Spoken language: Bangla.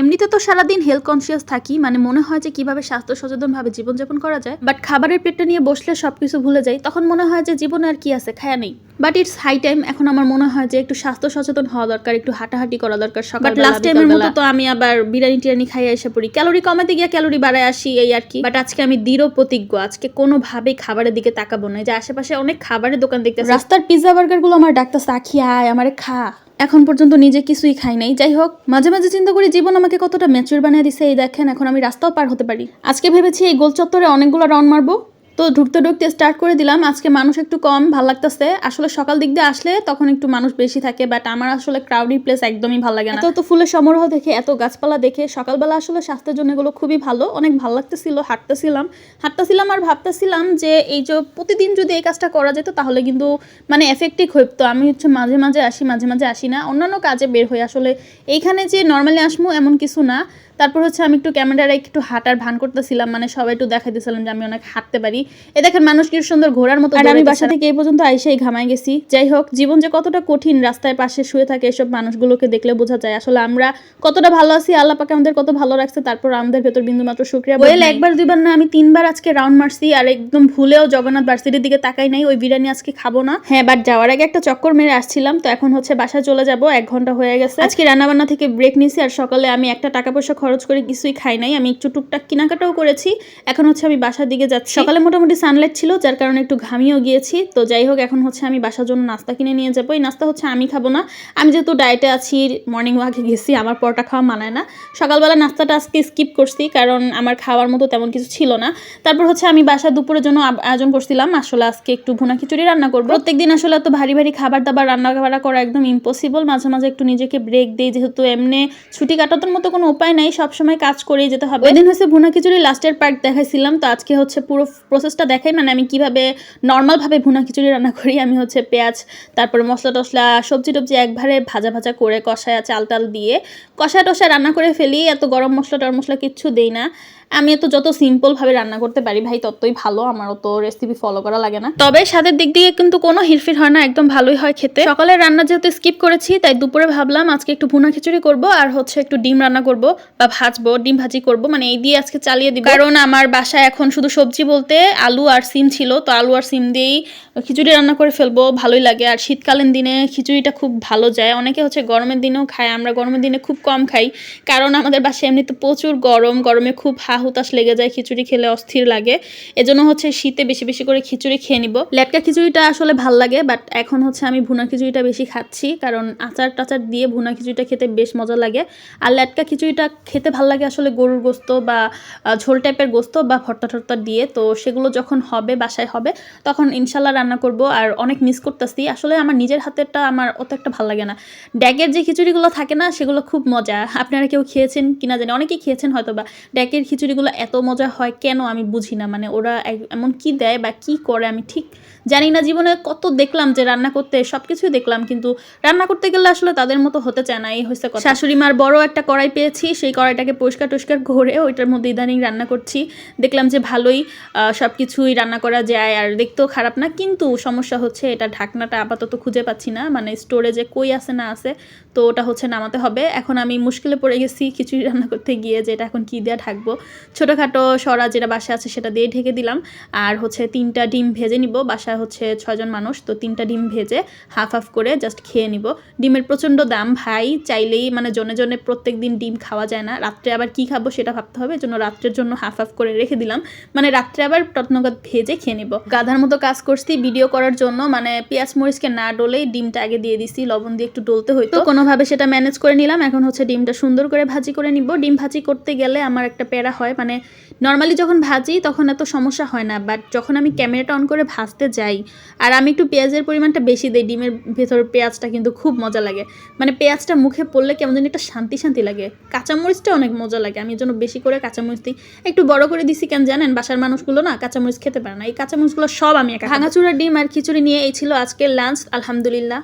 এমনিতে তো সারাদিন হেলথ কনসিয়াস থাকি মানে মনে হয় যে কীভাবে স্বাস্থ্য সচেতনভাবে জীবনযাপন করা যায় বাট খাবারের পেটটা নিয়ে বসলে সবকিছু ভুলে যাই, তখন মনে হয় যে জীবনে আর কি আছে, খায়া নেই। বাট ইটস হাই টাইম এখন আমার মনে হয় যে একটু স্বাস্থ্য সচেতন হওয়া দরকার একটু হাঁটাহাঁটি করা দরকার সকাল লাস্ট টাইমের মতো তো আমি আবার বিরিয়ানি টিরানি খাইয়ে এসে পড়ি। ক্যালোরি কমাতে গিয়ে ক্যালোরি বাড়ায় আসি এই আর কি। বাট আজকে আমি দৃঢ় প্রতিজ্ঞ আজকে কোনোভাবেই খাবারের দিকে তাকাবো না। যে আশেপাশে অনেক খাবারের দোকান দেখতে রাস্তার পিৎজা বার্গারগুলো আমার ডাক্তার সাখি আয় আমারে খা। এখন পর্যন্ত নিজে কিছুই খাই নাই। যাই হোক মাঝে মাঝে চিন্তা করি জীবন আমাকে কতটা ম্যাচুর বানিয়ে দিছে এই দেখেন এখন আমি রাস্তাও পার হতে পারি। আজকে ভেবেছি এই গোল চত্বরে অনেকগুলো রাউন্ড মারবো। তো ঢুকতে ঢুকতে স্টার্ট করে দিলাম। আজকে মানুষ একটু কম, ভালো লাগতেছে। আসলে সকাল দিক দিয়ে আসলে তখন একটু মানুষ বেশি থাকে বাট আমার আসলে ক্রাউডি প্লেস একদমই ভালো লাগে না। এত তো ফুলের সমারোহ দেখে, এত গাছপালা দেখে, সকালবেলা আসলে স্বাস্থ্যের জন্য এগুলো খুবই ভালো। অনেক ভালো লাগতেছিল, হাঁটতেছিলাম। হাঁটতেছিলাম আর ভাবতেছিলাম যে এই যে প্রতিদিন যদি এই কাজটা করা যেত, তাহলে কিন্তু মানে এফেক্টিভ হইতো আমি হচ্ছে মাঝে মাঝে আসি, মাঝে মাঝে আসি না। অন্যান্য কাজে বের হই। আসলে এইখানে যে নর্মালি আসব এমন কিছু না। তারপর হচ্ছে আমি একটু ক্যামেরায় একটু হাঁটার ভান করতেছিলাম মানে সবাই একটু দেখাইতেছিলাম যে আমি অনেক হাঁটতে পারি। এ দেখেন মানুষ কি সুন্দর ঘোরার মতো আর আমি বাসা থেকে এই পর্যন্ত আইসেই ঘামাই গেছি। যাই হোক জীবন যে কতটা কঠিন রাস্তায় পাশে শুয়ে থাকে এসব মানুষগুলোকে দেখলে বোঝা যায়। আসলে আমরা কতটা ভালো আছি আল্লাহ পাকে আমাদের কত ভালো রাখছে তারপর আমাদের ভেতর বিন্দু মাত্র শুক্রিয়া বলে। একবার দুইবার না আমি তিনবার আজকে রাউন্ড মারছি আর একদম ভুলেও জগন্নাথ ভার্সিটির দিকে তাকাই নাই ওই বিরিয়ানি আজকে খাব না। হ্যাঁ বাট যাওয়ার আগে একটা চক্কর মেরে আসছিলাম তো এখন হচ্ছে বাসায় চলে যাব এক ঘণ্টা হয়ে গেছে। আজকে রান্নাবান্না থেকে ব্রেক নিছি আর সকালে আমি একটা টাকা পয়সা খরচ করে কিছুই খাই নাই। আমি একটু টুকটাক কেনাকাটাও করেছি। এখন হচ্ছে আমি বাসার দিকে যাচ্ছি। সকালে মোটামুটি সানলাইট ছিল, যার কারণে একটু ঘামিয়েও গিয়েছি। তো যাই হোক, এখন হচ্ছে আমি বাসার জন্য নাস্তা কিনে নিয়ে যাব। এই নাস্তা হচ্ছে আমি খাব না। আমি যেহেতু ডায়েটে আছি মর্নিং ওয়াকে গেছি, আমার পরোটা খাওয়া মানায় না। সকালবেলা নাস্তাটা আজকে স্কিপ করছি, কারণ আমার খাওয়ার মতো তেমন কিছু ছিল না। তারপর হচ্ছে আমি বাসা দুপুরের জন্য আয়োজন করছিলাম। আসলে আজকে একটু ভুনা খিচুড়ি রান্না করব। প্রত্যেকদিন আসলে এত ভারী ভারী খাবার দাবার, রান্না বান্না করা একদম ইম্পসিবল মাঝে মাঝে একটু নিজেকে ব্রেক দিই, যেহেতু এমনি ছুটি কাটানোর মতো কোনো উপায় নাই। সবসময় কাজ করে যেতে হবে। ওইদিন হচ্ছে ভুনা খিচুড়ি লাস্টের পার্ট দেখাইছিলাম, তো আজকে হচ্ছে পুরো প্রসেসটা দেখাই মানে আমি কীভাবে নর্মালভাবে ভুনা খিচুড়ি রান্না করি, আমি হচ্ছে পেঁয়াজ, তারপরে মশলা টশলা সবজি টবজি একবারে ভাজা ভাজা করে কষায় চাল টাল দিয়ে কষা টষায় রান্না করে ফেলি, এত গরম মশলা টর মশলা কিচ্ছু দেই না। আমি তো যত সিম্পল ভাবে রান্না করতে পারি, ভাই, ততই ভালো। আমার অত রেসিপি ফলো করা লাগে না। তবে স্বাদের দিক দিয়ে কিন্তু কোনো হিরফির হয় না, একদম ভালোই হয় খেতে। সকালে রান্না যেহেতু স্কিপ করেছি, তাই দুপুরে ভাবলাম আজকে একটু ভুনা খিচুড়ি করব আর হচ্ছে একটু ডিম রান্না করব বা ভাজবো, ডিম ভাজি করব। মানে এই দিয়ে আজকে চালিয়ে দিব। কারণ আমার বাসায় এখন শুধু সবজি বলতে আলু আর সিম ছিল, তো আলু আর সিম দিয়েই খিচুড়ি রান্না করে ফেলব, ভালোই লাগে। আর শীতকালীন দিনে খিচুড়িটা খুব ভালো যায়। অনেকে হচ্ছে গরমের দিনেও খায়, আমরা গরমের দিনে খুব কম খাই। কারণ আমাদের বাসায় এমনিতে প্রচুর গরম, গরমে খুব হুতাশ লেগে যায়, খিচুড়ি খেলে অস্থির লাগে। এজন্য হচ্ছে শীতে বেশি বেশি করে খিচুড়ি খেয়ে নিব। লেটকা খিচুড়িটা আসলে ভালো লাগে বাট এখন হচ্ছে আমি ভুনা খিচুড়িটা বেশি খাচ্ছি, কারণ আচার টাচার দিয়ে ভুনা খিচুড়িটা খেতে বেশ মজা লাগে। আর লেটকা খিচুড়িটা খেতে ভালো লাগে আসলে গরুর গোস্ত বা ঝোল টাইপের গোস্ত বা ভর্তা টর্তা দিয়ে। তো সেগুলো যখন হবে, বাসায় হবে, তখন ইনশাল্লাহ রান্না করব, আর অনেক মিস করতেছি। আসলে আমার নিজের হাতেরটা আমার অত একটা ভালো লাগে না। ড্যাগের যে খিচুড়িগুলো থাকে না, সেগুলো খুব মজা। আপনারা কেউ খেয়েছেন কিনা জানি, অনেকেই খেয়েছেন হয়তো বা ড্যাগের খিচুড়িগুলো এত মজা হয় কেন আমি বুঝি না? মানে ওরা এমন কি দেয় বা কি করে আমি ঠিক জানি না। জীবনে কত দেখলাম যে রান্না করতে সব কিছুই দেখলাম, কিন্তু রান্না করতে গেলে আসলে তাদের মতো হতে চায় না। এই কথা। শাশুড়ি মার বড় একটা কড়াই পেয়েছি, সেই কড়াইটাকে পরিষ্কার টরিষ্কার করে ওইটার মধ্যে ইদানিং রান্না করছি। দেখলাম যে ভালোই সব কিছুই রান্না করা যায় আর দেখতেও খারাপ না, কিন্তু সমস্যা হচ্ছে এটা ঢাকনাটা আপাতত খুঁজে পাচ্ছি না। মানে স্টোরেজে কই আছে না আছে, তো ওটা হচ্ছে নামাতে হবে। এখন আমি মুশকিলে পড়ে গেছি, খিচুড়ি রান্না করতে গিয়ে যে এটা এখন কী দেওয়া ঢাকবো? ছোটোখাটো সরা যেটা বাসায় আছে সেটা দিয়ে ঢেকে দিলাম। আর হচ্ছে তিনটা ডিম ভেজে নিব। বাসায় হচ্ছে ছয়জন মানুষ, তো তিনটা ডিম ভেজে হাফ হাফ করে জাস্ট খেয়ে নিব। ডিমের প্রচণ্ড দাম ভাই, চাইলেই মানে জনে জনে প্রত্যেক দিন ডিম খাওয়া যায় না। রাত্রে আবার কি খাব সেটা ভাবতে হবে জন্য রাত্রের জন্য হাফ হাফ করে রেখে দিলাম। মানে রাত্রে আবার টটনগত ভেজে খেয়ে নিব। গাধার মতো কাজ করছি ভিডিও করার জন্য মানে পেঁয়াজ মরিচকে না ডলেই ডিমটা আগে দিয়ে দিছি, লবণ দিয়ে একটু ডলতে হইতো। কোনোভাবে সেটা ম্যানেজ করে নিলাম। এখন হচ্ছে ডিমটা সুন্দর করে ভাজি করে নিব। ডিম ভাজি করতে গেলে আমার একটা প্যারা মানে নর্মালি যখন ভাজি তখন এত সমস্যা হয় না বাট যখন আমি ক্যামেরাটা অন করে ভাজতে যাই, আর আমি একটু পেঁয়াজের পরিমাণটা বেশি দিই, ডিমের ভেতর পেঁয়াজটা কিন্তু খুব মজা লাগে। মানে পেঁয়াজটা মুখে পড়লে কেমন যেন একটা শান্তি শান্তি লাগে। কাঁচামরিচটা অনেক মজা লাগে, আমি জন্য বেশি করে কাঁচামরিচ দিই। একটু বড় করে দিছি কেন জানেন? বাসার মানুষগুলো না কাঁচামরিচ খেতে পারে না। এই কাঁচামরিচগুলো সব আমি একা ভাঙাচুরা ডিম আর খিচুড়ি নিয়ে এই ছিল আজকের লাঞ্চ আলহামদুলিল্লাহ।